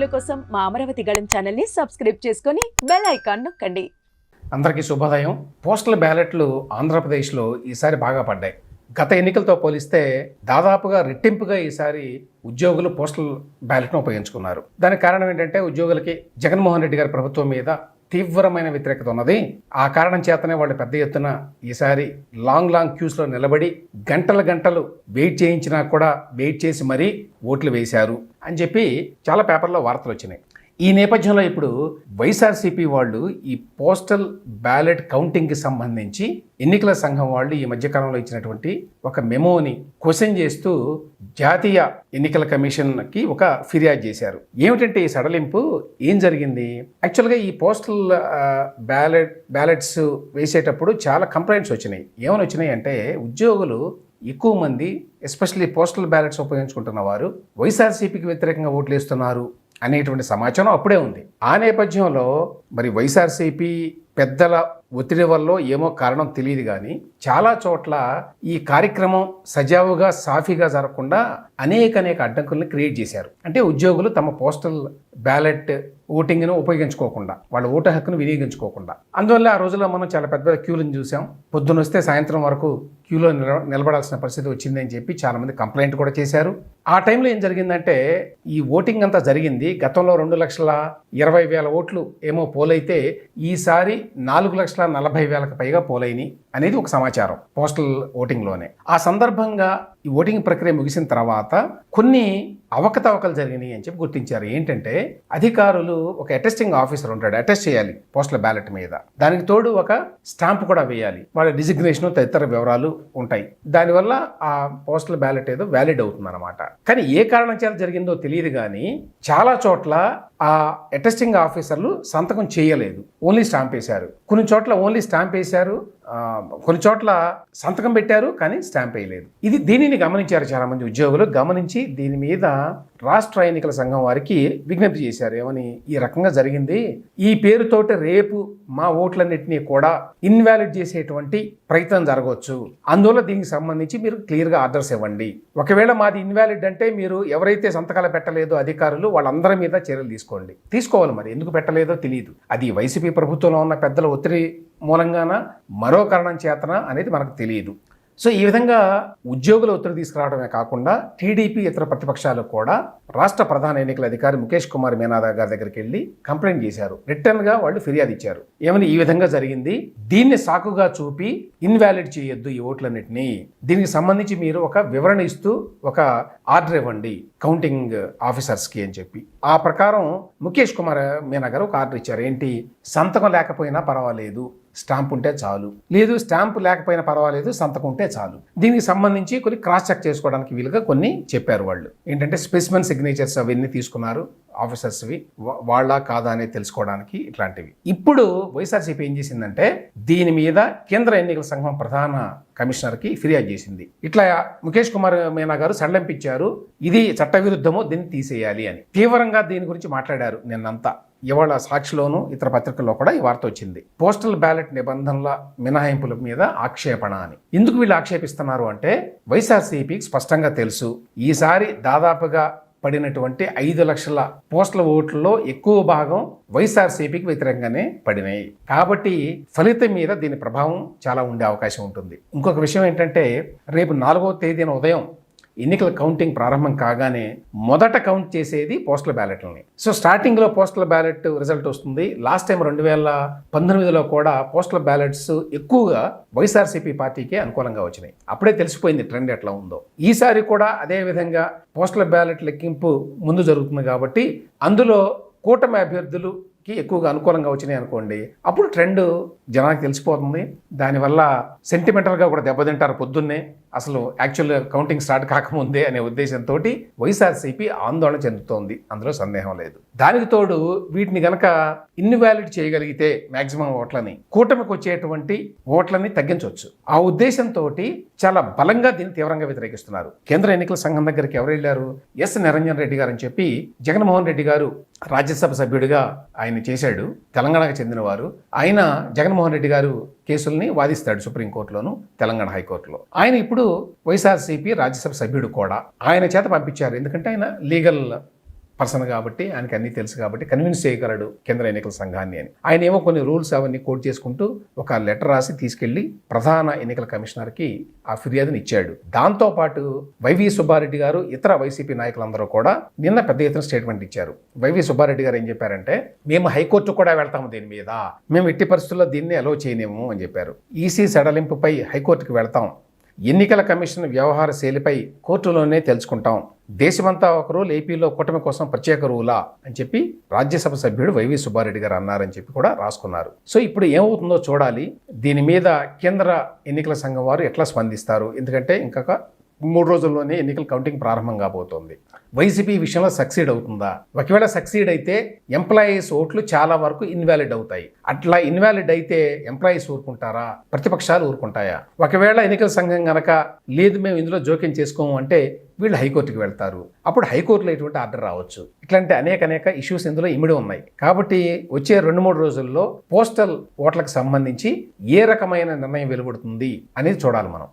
వీడియోల కోసం మా అమరావతి గళం ఛానల్ని సబ్స్క్రైబ్ చేసుకొని బెల్ ఐకాన్ నొక్కండి. అందరికీ శుభోదయం. పోస్టల్ బ్యాలెట్లు ఆంధ్రప్రదేశ్లో ఈసారి బాగా పడ్డాయి. గత ఎన్నికలతో పోలిస్తే దాదాపుగా రెట్టింపుగా ఈసారి ఉద్యోగులు పోస్టల్ బ్యాలెట్ను ఉపయోగించుకున్నారు. దానికి కారణం ఏంటంటే ఉద్యోగులకి జగన్మోహన్ రెడ్డి గారి ప్రభుత్వం మీద తీవ్రమైన వ్యతిరేకత ఉన్నది. ఆ కారణం చేతనే వాళ్ళు పెద్ద ఎత్తున ఈసారి లాంగ్ లాంగ్ క్యూస్లో నిలబడి గంటల గంటలు వెయిట్ చేయించినా కూడా వెయిట్ చేసి మరీ ఓట్లు వేశారు. అని చెప్పి చాలా పేపర్లో వార్తలు వచ్చినాయి. ఈ నేపథ్యంలో ఇప్పుడు వైఎస్ఆర్సీపీ వాళ్ళు ఈ పోస్టల్ బ్యాలెట్ కౌంటింగ్కి సంబంధించి ఎన్నికల సంఘం వాళ్ళు ఈ మధ్యకాలంలో ఇచ్చినటువంటి ఒక మెమోని క్వశ్చన్ చేస్తూ జాతీయ ఎన్నికల కమిషన్కి ఒక ఫిర్యాదు చేశారు. ఏమిటంటే ఈ సడలింపు? ఏం జరిగింది? యాక్చువల్గా ఈ పోస్టల్ బ్యాలెట్ బ్యాలెట్స్ వేసేటప్పుడు చాలా కంప్లైంట్స్ వచ్చినాయి. ఏమని వచ్చినాయి అంటే ఉద్యోగులు ఎక్కువ మంది ఎస్పెషల్లీ పోస్టల్ బ్యాలెట్స్ ఉపయోగించుకుంటున్న వారు వైఎస్ఆర్సీపీకి వ్యతిరేకంగా ఓట్లు వేస్తున్నారు అనేటువంటి సమాచారం అప్పుడే ఉంది. ఆ నేపథ్యంలో మరి వైఎస్ఆర్సీపీ పెద్దల ఒత్తిడి వల్ల ఏమో కారణం తెలియదు కానీ చాలా చోట్ల ఈ కార్యక్రమం సజావుగా సాఫీగా జరగకుండా అనేక అనేక అడ్డంకుల్ని క్రియేట్ చేశారు. అంటే ఉద్యోగులు తమ పోస్టల్ బ్యాలెట్ ఓటింగ్ను ఉపయోగించుకోకుండా వాళ్ళ ఓటు హక్కును వినియోగించుకోకుండా. అందువల్ల ఆ రోజుల్లో మనం చాలా పెద్ద పెద్ద క్యూలను చూసాం. పొద్దున వస్తే సాయంత్రం వరకు క్యూలో నిల నిలబడాల్సిన పరిస్థితి వచ్చిందని చెప్పి చాలామంది కంప్లైంట్ కూడా చేశారు. ఆ టైంలో ఏం జరిగిందంటే ఈ ఓటింగ్ అంతా జరిగింది. గతంలో రెండు లక్షల ఇరవై వేల ఓట్లు ఏమో పోలైతే ఈసారి నాలుగు లక్షల నలభై వేలకు పైగా పోలైని అనేది ఒక సమాచారం పోస్టల్ ఓటింగ్లోనే. ఆ సందర్భంగా ఈ ఓటింగ్ ప్రక్రియ ముగిసిన తర్వాత కొన్ని అవకతవకలు జరిగినాయి అని చెప్పి గుర్తించారు. ఏంటంటే అధికారులు ఒక అటెస్టింగ్ ఆఫీసర్ ఉంటాడు. అటెస్ట్ చేయాలి పోస్టల్ బ్యాలెట్ మీద. దానికి తోడు ఒక స్టాంప్ కూడా వేయాలి. వాళ్ళ డిజిగ్నేషన్ తదితర వివరాలు ఉంటాయి. దానివల్ల ఆ పోస్టల్ బ్యాలెట్ ఏదో వ్యాలిడ్ అవుతుంది అనమాట కానీ ఏ కారణం చేత జరిగిందో తెలియదు కానీ చాలా చోట్ల ఆ అటెస్టింగ్ ఆఫీసర్లు సంతకం చేయలేదు. ఓన్లీ స్టాంప్ వేశారు. కొన్ని చోట్ల ఓన్లీ స్టాంప్ వేశారు. కొన్ని చోట్ల సంతకం పెట్టారు కానీ స్టాంప్ వేయలేదు. ఇది దీనిని గమనించారు చాలా మంది ఉద్యోగులు. గమనించి దీని మీద రాష్ట్ర ఎన్నికల సంఘం వారికి విజ్ఞప్తి చేశారు. ఏమని? ఈ రకంగా జరిగింది. ఈ పేరుతోటి రేపు మా ఓట్లన్నింటినీ కూడా ఇన్వాలిడ్ చేసేటువంటి ప్రయత్నం జరగవచ్చు. అందువల్ల దీనికి సంబంధించి మీరు క్లియర్గా ఆర్డర్స్ ఇవ్వండి. ఒకవేళ మాది ఇన్వాలిడ్ అంటే మీరు ఎవరైతే సంతకాలు పెట్టలేదో అధికారులు వాళ్ళందరి మీద చర్యలు తీసుకోండి. తీసుకోవాలి మరి. ఎందుకు పెట్టలేదో తెలియదు అది వైసీపీ ప్రభుత్వంలో ఉన్న పెద్దల ఒత్తిడి మూలంగాన? మరో కారణం చేతన? అనేది మనకు తెలియదు సో ఈ విధంగా ఉద్యోగుల ఒత్తిడి తీసుకురావడమే కాకుండా టీడీపీ ఇతర ప్రతిపక్షాలు కూడా రాష్ట్ర ప్రధాన ఎన్నికల అధికారి ముఖేష్ కుమార్ మీనాదా గారి దగ్గరికి వెళ్ళి కంప్లైంట్ చేశారు. రిటర్న్గా వాళ్ళు ఫిర్యాదు ఇచ్చారు. ఏమని ఈ విధంగా జరిగింది? దీన్ని సాకుగా చూపి ఇన్వాలిడ్ చేయొద్దు ఈ ఓట్లన్నింటినీ. దీనికి సంబంధించి మీరు ఒక వివరణ ఇస్తూ ఒక ఆర్డర్ ఇవ్వండి కౌంటింగ్ ఆఫీసర్స్కి అని చెప్పి. ఆ ప్రకారం ముఖేష్ కుమార్ మీనా గారు ఒక ఆర్డర్ ఇచ్చారు. ఏంటి? సంతకం లేకపోయినా పర్వాలేదు. స్టాంప్ ఉంటే చాలు. లేదు స్టాంప్ లేకపోయినా పర్వాలేదు సంతకం ఉంటే చాలు. దీనికి సంబంధించి కొన్ని క్రాస్ చెక్ చేసుకోవడానికి వీలుగా కొన్ని చెప్పారు వాళ్ళు. ఏంటంటే స్పెసిమెన్ సిగ్నేచర్స్ అవన్నీ తీసుకున్నారు ఆఫీసర్స్వి. వాళ్ళ కాదా అనేది తెలుసుకోవడానికి ఇట్లాంటివి. ఇప్పుడు వైఎస్ఆర్సీపీ ఏం చేసిందంటే దీని మీద కేంద్ర ఎన్నికల సంఘం ప్రధాన కమిషనర్కి ఫిర్యాదు చేసింది. ఇట్లా ముఖేష్ కుమార్ మీనా గారు సడలింపించారు ఇది చట్టవిరుద్ధమో దీన్ని తీసేయాలి అని. తీవ్రంగా దీని గురించి మాట్లాడారు నిన్నంతా. ఇవాళ సాక్షిలోను ఇతర పత్రికల్లో కూడా ఈ వార్త వచ్చింది. పోస్టల్ బ్యాలెట్ నిబంధనల మినహాయింపుల మీద ఆక్షేపణ అని. ఎందుకు వీళ్ళు ఆక్షేపిస్తున్నారు అంటే వైఎస్ఆర్సీపీకి స్పష్టంగా తెలుసు. ఈసారి దాదాపుగా పడినటువంటి ఐదు లక్షల పోస్టల్ ఓట్లలో ఎక్కువ భాగం వైఎస్ఆర్సీపీకి వ్యతిరేకంగానే పడినాయి. కాబట్టి ఫలితం మీద దీని ప్రభావం చాలా ఉండే అవకాశం ఉంటుంది. ఇంకొక విషయం ఏంటంటే రేపు నాలుగో తేదీన ఉదయం ఎన్నికల కౌంటింగ్ ప్రారంభం కాగానే మొదట కౌంట్ చేసేది పోస్టల్ బ్యాలెట్లని సో స్టార్టింగ్లో పోస్టల్ బ్యాలెట్ రిజల్ట్ వస్తుంది. లాస్ట్ టైం రెండు వేల పంతొమ్మిదిలో కూడా పోస్టల్ బ్యాలెట్స్ ఎక్కువగా వైఎస్ఆర్సీపీ పార్టీకే అనుకూలంగా వచ్చినాయి. అప్పుడే తెలిసిపోయింది ట్రెండ్ ఎట్లా ఉందో. ఈసారి కూడా అదే విధంగా పోస్టల్ బ్యాలెట్ లెక్కింపు ముందు జరుగుతుంది కాబట్టి అందులో కూటమి అభ్యర్థులుకి ఎక్కువగా అనుకూలంగా వచ్చినాయి అనుకోండి. అప్పుడు ట్రెండ్ జనానికి తెలిసిపోతుంది. దానివల్ల సెంటిమెంటల్గా కూడా దెబ్బతింటారు పొద్దున్నే. అసలు యాక్చువల్ కౌంటింగ్ స్టార్ట్ కాకముందే అనే ఉద్దేశంతో వైఎస్ఆర్సీపీ ఆందోళన చెందుతోంది. అందులో సందేహం లేదు. దానికి తోడు వీటిని గనక ఇన్వాలిడ్ చేయగలిగితే మాక్సిమం ఓట్లని కూటమికి వచ్చేటువంటి ఓట్లని తగ్గించవచ్చు ఆ ఉద్దేశంతో చాలా బలంగా దీన్ని తీవ్రంగా వ్యతిరేకిస్తున్నారు. కేంద్ర ఎన్నికల సంఘం దగ్గరికి ఎవరు వెళ్ళారు? ఎస్. నిరంజన్ రెడ్డి గారు అని చెప్పి జగన్మోహన్ రెడ్డి గారు రాజ్యసభ సభ్యుడిగా ఆయన చేశాడు. తెలంగాణకు చెందినవారు. ఆయన జగన్మోహన్ రెడ్డి గారు కేసుల్ని వాదిస్తాడు సుప్రీంకోర్టులోను తెలంగాణ హైకోర్టులో. ఆయన ఇప్పుడు వైఎస్ఆర్సీపీ రాజ్యసభ సభ్యుడు కూడా. ఆయన చేత పంపించారు. ఎందుకంటే ఆయన లీగల్ పర్సన్ కాబట్టి ఆయనకి అన్ని తెలుసు కాబట్టి కన్విన్స్ చేయగలడు కేంద్ర ఎన్నికల సంఘాన్ని అని. ఆయన ఏమో కొన్ని రూల్స్ అవన్నీ కోట్ చేసుకుంటూ ఒక లెటర్ రాసి తీసుకెళ్ళి ప్రధాన ఎన్నికల కమిషనర్కి ఆ ఫిర్యాదుని ఇచ్చాడు. దాంతోపాటు వైవి సుబ్బారెడ్డి గారు ఇతర వైసీపీ నాయకులందరూ కూడా నిన్న పెద్ద ఎత్తున స్టేట్మెంట్ ఇచ్చారు. వైవి సుబ్బారెడ్డి గారు ఏం చెప్పారంటే మేము హైకోర్టు కూడా వెళ్తాము దీని మీద. మేము ఎట్టి పరిస్థితుల్లో దీన్ని అలో చేయలేము అని చెప్పారు. ఈసీ సడలింపుపై హైకోర్టుకు వెళ్తాం. ఎన్నికల కమిషన్ వ్యవహార శైలిపై కోర్టులోనే తెలుసుకుంటాం. దేశమంతా ఒక ఏపీలో కూటమి కోసం ప్రత్యేక రూలా అని చెప్పి రాజ్యసభ సభ్యుడు వైవి సుబ్బారెడ్డి గారు అన్నారని చెప్పి కూడా రాసుకున్నారు. సో ఇప్పుడు ఏమవుతుందో చూడాలి. దీని మీద కేంద్ర ఎన్నికల సంఘం వారు ఎట్లా స్పందిస్తారు? ఎందుకంటే ఇంకొక మూడు రోజుల్లోనే ఎన్నికల కౌంటింగ్ ప్రారంభం కాబోతోంది. వైసీపీ విషయంలో సక్సీడ్ అవుతుందా? ఒకవేళ సక్సీడ్ అయితే ఎంప్లాయీస్ ఓట్లు చాలా వరకు ఇన్వాలిడ్ అవుతాయి. అట్లా ఇన్వాలిడ్ అయితే ఎంప్లాయీస్ ఊరుకుంటారా? ప్రతిపక్షాలు ఊరుకుంటాయా? ఒకవేళ ఎన్నికల సంఘం గనక లేదు మేము ఇందులో జోక్యం చేసుకోము అంటే వీళ్ళు హైకోర్టుకి వెళ్తారు. అప్పుడు హైకోర్టులో ఎటువంటి ఆర్డర్ రావచ్చు. ఇట్లాంటి అనేక అనేక ఇష్యూస్ ఇందులో ఇమిడి ఉన్నాయి. కాబట్టి వచ్చే రెండు మూడు రోజుల్లో పోస్టల్ ఓట్లకు సంబంధించి ఏ రకమైన నిర్ణయం వెలువడుతుంది అనేది చూడాలి మనం.